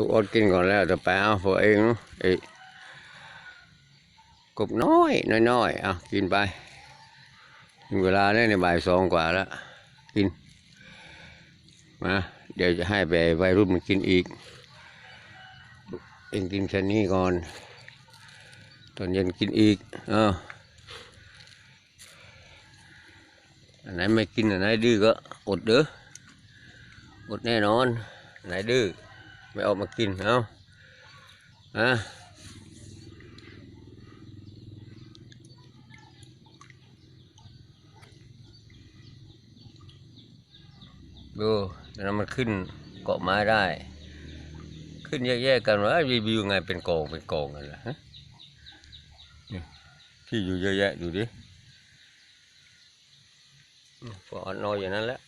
ลูกอดกินก่อนแล้วจะไปเอาพวเองไอ้กบน้อยน้อยๆเอากินไปเวลาเนี่ยในบ่ายสองกว่าแล้วกินมาเดี๋ยวจะให้ไปวัยรุ่นมันกินอีก เองกินแค่นี้ก่อน ตอนเย็นกินอีกเอออันไหนไม่กินอันไหนดื้อก็อดเด้ออดแน่นอนไหนดื้อ ไม่ออกมากินเอาอะดูแล้วมันขึ้นเกาะไม้ได้ ขึ้นแยกๆกันว่ารีวิวไงเป็นกองเป็นกองกันล่ะฮะนี่ที่อยู่เยอะแยะดูดิอืมก็นอนอย่างนั้นแหละ